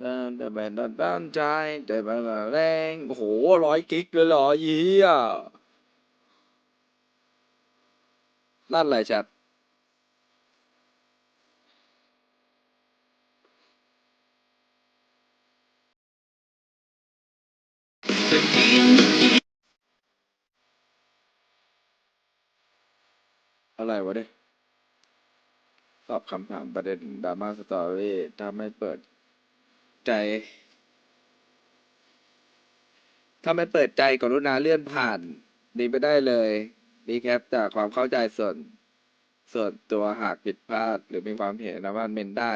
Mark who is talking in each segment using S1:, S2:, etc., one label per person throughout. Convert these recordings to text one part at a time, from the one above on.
S1: เออแต่แบบตั้งใจแต่แบบแรงโอ้โหร้อยกิกเลยเหรอยี่ยนั่นอะไรจัดอะไรวะเนี่ยตอบคำถามประเด็นดราม่าสตอรี่ถ้าไม่เปิด ใจ ถ้าไม่เปิดใจกรุณาเลื่อนผ่านดีไปได้เลยดีแคปจากความเข้าใจส่วน ส่วนตัวหากผิดพลาด หรือมีความเห็นนะว่าเมนได้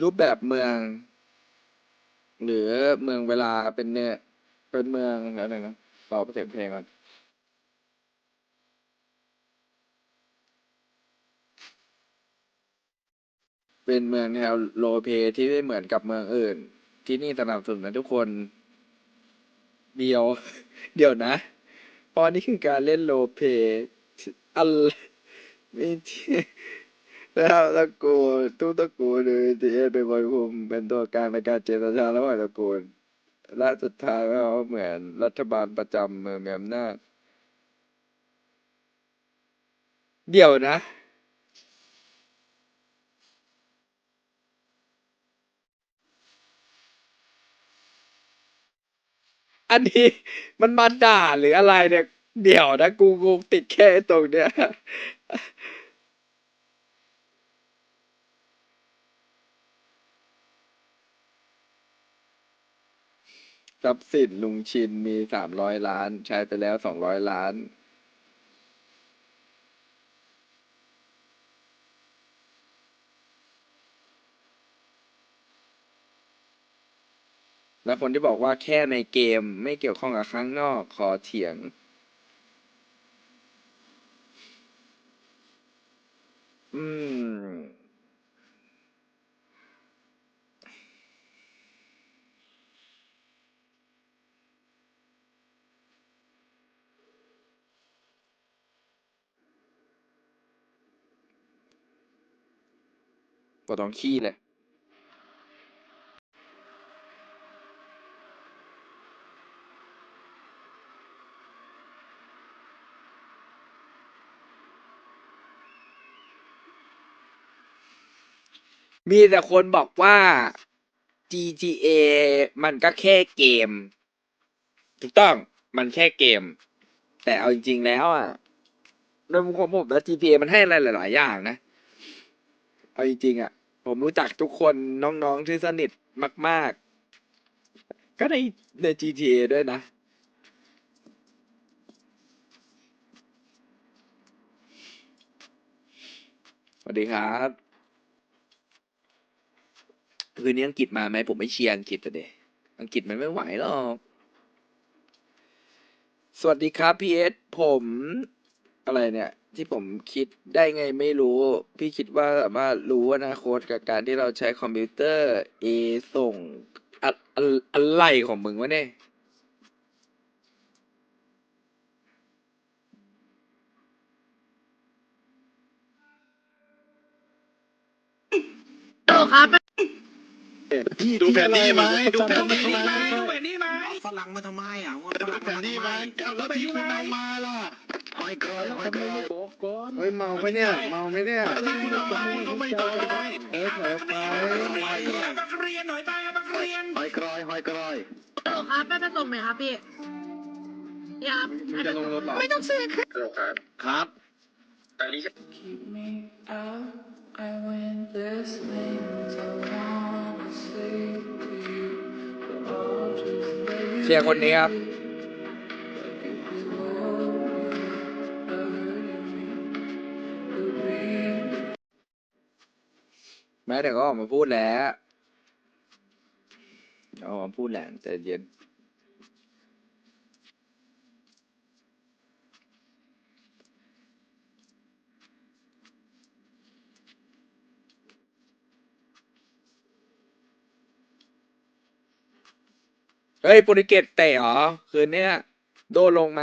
S1: รูปแบบเมือง หรือเมืองเวลาเป็นเนี่ยเป็นเมืองแล้วหนึ่งนะต่อไปเสียงเพลงก่อน เป็นเมืองแนวโรลเพลย์ที่ไม่เหมือนกับเมืองอื่น ที่นี่สนับสนุนนะทุกคน เดียว เดี๋ยวนะเพราะนี่คือการเล่นโรลเพลย์อะไรไม่ใช่แล้วตระกูลทุกตระกูลเลยที่เป็นคนคุมเป็นตัวกลางในการเจรจาระหว่างตระกูลและสุดท้ายแล้วเหมือนรัฐบาลประจำเมืองมีอำนาจเดี๋ยวนะ อันนี้มันมาด่าหรืออะไรเนี่ย เดี๋ยวนะกูกูติดแค่ตรงเนี้ยทรัพย์สินลุงชินมีสามร้อยล้าน ใช้ไปแล้วสองร้อยล้าน แล้วคนที่บอกว่าแค่ในเกมไม่เกี่ยวข้องกับข้างนอกขอเถียง อืม ปวดท้องขี้เลย มีแต่คนบอกว่า GTA มันก็แค่เกม ถูกต้องมันแค่เกม แต่เอาจริง ๆ แล้วอะในมุมของผมนะ GTA มันให้อะไรหลาย ๆ อย่างนะ เอาจริง ๆ อะ ผมรู้จักทุกคนน้อง ๆ ที่สนิทมาก ๆ ก็ในใน GTA ด้วยนะ สวัสดีครับ คืนนี้อังกฤษมาไหมผมไม่เชียร์อังกฤษแต่เดอังกฤษมันไม่ไหวหรอกสวัสดีครับพีเอสผมอะไรเนี่ย ที่ผมคิดได้ไงไม่รู้ พี่คิดว่าสามารถรู้อนาคตกับการที่เราใช้คอมพิวเตอร์เอส่งอะอะอะไรของมึงวะเนี่ยรอครับ
S2: ดูแผนที่ไหมดูแผนที่ไหม
S3: ดูแผนที่ไหม
S4: ฝรั่งมาทำไมอะว่า
S2: ดูแผนที่ไหมเอาแล้วที่คุณเอามาล่ะหอยกรอยหอยกรอย
S1: เฮ้ยเมาไหมเนี่ยเมาไหมเนี่ย
S2: ที่คุณเอามาเขาไม่ต่อย
S1: เออถอยออกไป
S3: บักเรียนหน่อยไปบักเรียน
S2: หอยกรอยหอยกรอย
S5: ครับไปผสมไหมครับพี่พี่ครับ
S1: มึงจะลงรถเหรอ
S5: ไม่ต้องซื้อครับ
S2: ครับ
S6: Keep me out. I went this late. I wanna
S1: เชียร์คนนี้ครับแม่เดี๋ยวก็ออกมาพูดแล้วออกมาพูดแหละแต่เย็น เฮ้ยโปรตุเกสเตะเหรอ คืนเนี้ย โดลงไหม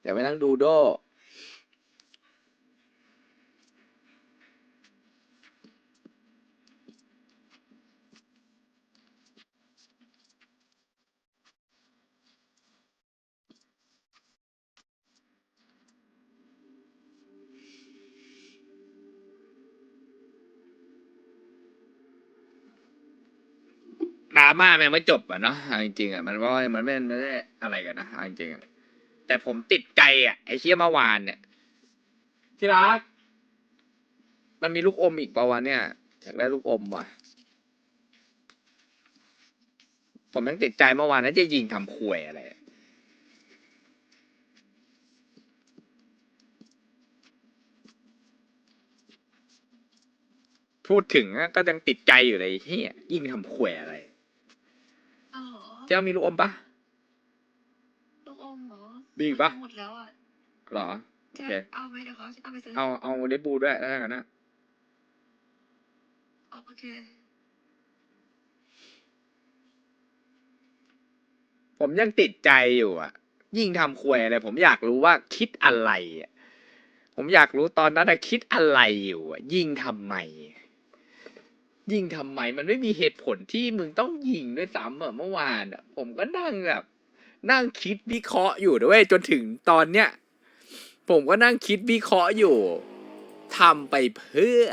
S1: เดี๋ยวไปนั่งดูโด ม่าแม่งไม่จบอะเนาะเอาจริงๆอะมันว่ามันไม่ไม่ได้อะไรกันนะเอาจริงๆอะแต่ผมติดใจอะไอ้เชี่ยเมื่อวานเนี่ย ที่รัก มันมีลูกอมอีกปะวะเนี่ยอยากได้ลูกอมว่ะ ผมยังติดใจเมื่อวานนั้นจะยิงทำควยอะไรพูดถึงอะก็ยังติดใจอยู่เลยเฮียยิ่งทำควยอะไร
S6: อ๋อ
S1: เจ้ามีลูกอมปะ
S6: ลูกอมเหรอ
S1: มีอีกปะ
S6: หมดแล้วอะ
S1: หรอ
S6: จะ
S1: โอเค
S6: เอาไหมเดี๋ยวเขาเอาไปซื้อ
S1: เอาเอาเลดบูด้วยแล้วกันนะ
S6: โอเค
S1: ผมยังติดใจอยู่อะ ยิ่งทำควยอะไรผมอยากรู้ว่าคิดอะไรอะผมอยากรู้ตอนนั้นอะคิดอะไรอยู่อะ ยิงทำไม ยิงทำไมมันไม่มีเหตุผลที่มึงต้องยิงด้วยซ้ำอะเมื่อวานอะผมก็นั่งแบบ นั่งคิดวิเคราะห์อยู่ด้วยจนถึงตอนเนี้ยผมก็นั่งคิดวิเคราะห์อยู่ทำไปเพื่อ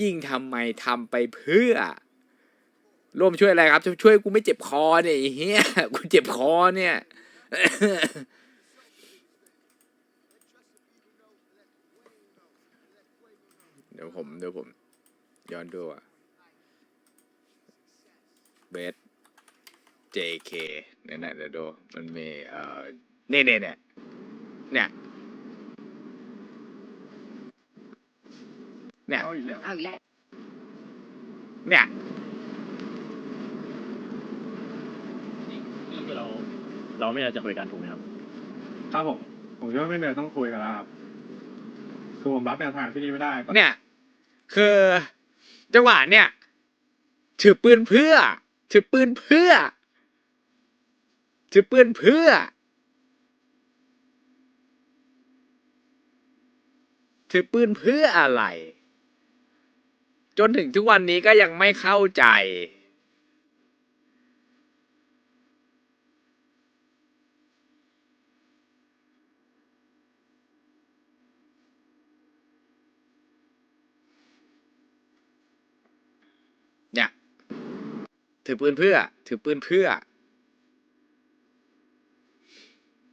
S1: ยิงทำไมทำไปเพื่อร่วมช่วยอะไรครับช่วยกูไม่เจ็บคอเนี่ยเฮียกูเจ็บคอเนี่ย ดี๋ยวผมเดี๋ยวผม ย้อนดูอะเบส JK เนี่ยนะเดี๋ยวดูมันมีเอ่อเนี่ยเนี่ยเนี่ยเนี่ยเนี่ย
S2: เอาอีกแล้ว
S5: เอาอีกแล้ว
S1: เนี่ย
S7: คือเราเราไม่อยากจะคุยกันถูกไหมครับ
S2: ครับผม ผมคิดว่าไม่เดินต้องคุยกันแล้วครับคือผมรับแนวทางที่นี่ไม่ได้ก็
S1: เนี่ย คือจังหวะเนี่ยถือปืนเพื่อ ถือปืนเพื่อ ถือปืนเพื่อ ถือปืนเพื่ออะไร จนถึงทุกวันนี้ก็ยังไม่เข้าใจ เนี่ย ถือปืนเพื่อ ถือปืนเพื่อ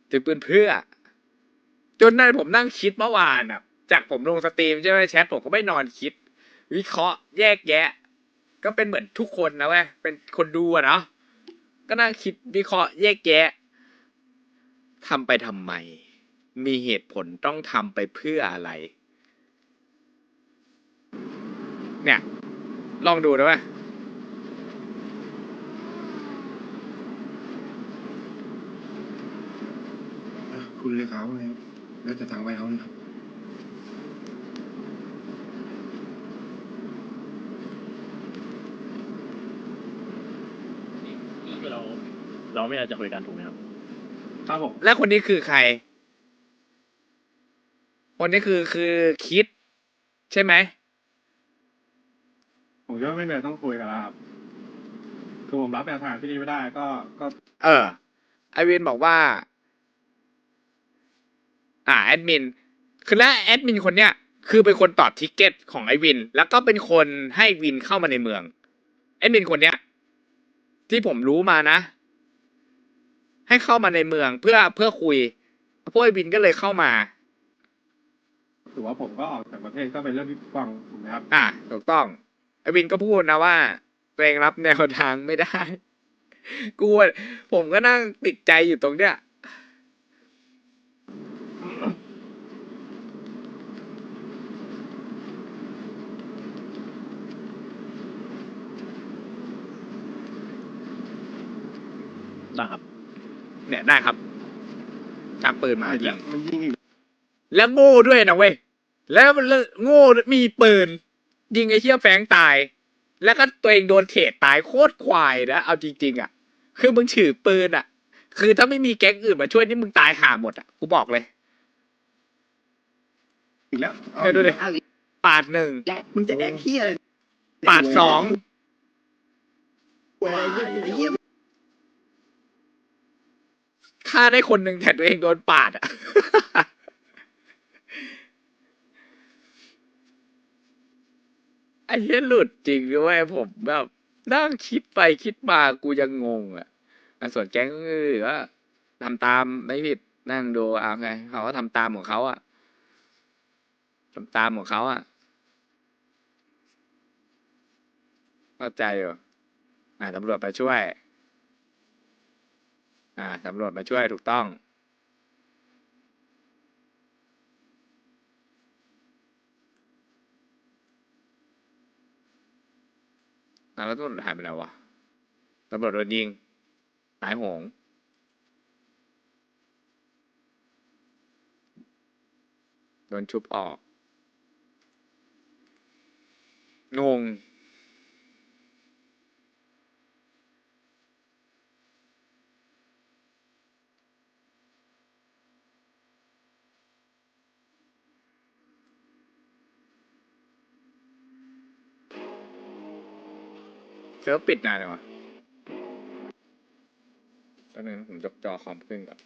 S1: ถือปืนเพื่อ จนนั่นผมนั่งคิดเมื่อวานอะ จากผมลงสตรีมใช่ไหมแชทผมก็ไม่นอนคิด วิเคราะห์แยกแยะ ก็เป็นเหมือนทุกคนนะเว้ยเป็นคนดูอะเนาะก็นั่งคิดวิเคราะห์แยกแยะทำไปทำไม มีเหตุผลต้องทำไปเพื่ออะไร เนี่ย ลองดูนะเว้ย
S2: คุณเลขาว่าไงครับแล้วจะทางไว้เขาเลยครับ
S7: คือเรา เราไม่อยากจะคุยกันถูกไหมครับ
S2: ครับผม
S1: แล้วคนนี้คือใคร คนนี้คือคือคิด ใช่ไหม
S2: ผมคิดว่าไม่เดินต้องคุยกันแล้วครับคือผมรับแนวทางที่นี่ไม่ได้ก็ก็
S1: เออ ไอวินบอกว่า อ่าแอดมินคือแล้วแอดมินคนเนี้ยคือเป็นคนตอบทิกเก็ตของไอวิน แล้วก็เป็นคนให้วินเข้ามาในเมืองแอดมินคนเนี้ย ที่ผมรู้มานะ ให้เข้ามาในเมืองเพื่อเพื่อคุยพวกไอวินก็เลยเข้ามา
S2: ถือว่าผมก็ออกจากประเทศก็เป็นเรื่องที่ฟังถูกไหมครับ
S1: อะถูกต้องไอวินก็พูดนะว่าตัวเองรับแนวทางไม่ได้กูอะผมก็นั่งติดใจอยู่ตรงเนี้ย
S7: ได้ครับ
S1: เนี่ยได้ครับจับปืนมา
S2: อีก
S1: ยิ
S2: แล้
S1: ง
S2: วมันยิงอีก
S1: แล้วโง่ด้วยนะเว้ยแล้วมันโง่มีปืน ยิงไอ้เชี่ยแฟงตาย แล้วก็ตัวเองโดนเทรดตายโคตรควายนะเอาจริง ๆ อะ คือมึงถือปืนอะ คือถ้าไม่มีแก๊งอื่นมาช่วยนี่มึงตายห่าหมดอะกูบอกเลย
S2: อีกแล้ว
S1: เฮ้ยดูดิ
S5: เอาอีก
S1: ปาดหนึ่ง
S2: มึงจะแอกเฮียอะไร
S1: ปาดสอง
S2: แหวไอ้เฮีย
S1: ฆ่าได้คนหนึ่งแต่ตัวเองโดนปาดอะไอ้เหี้ยหลุดจริงด้วยผมแบบนั่งคิดไปคิดมากูยังงงอะอะส่วนแก๊งอื่นก็ทำตามไม่ผิดนั่งดูเอาไงเขาก็ทำตามของเขาอะทำตามของเขาอะเข้าใจอยู่อะตำรวจไปช่วย อ่าตำรวจมาช่วยถูกต้องอแล้วตำรวจหายไปแล้ววะตำรวจโดนยิง ตายโหงโดนชุบออก งง เซิร์ฟปิดนานเลยวะตอนนึงผมจบจอคอมขึ้นก่อน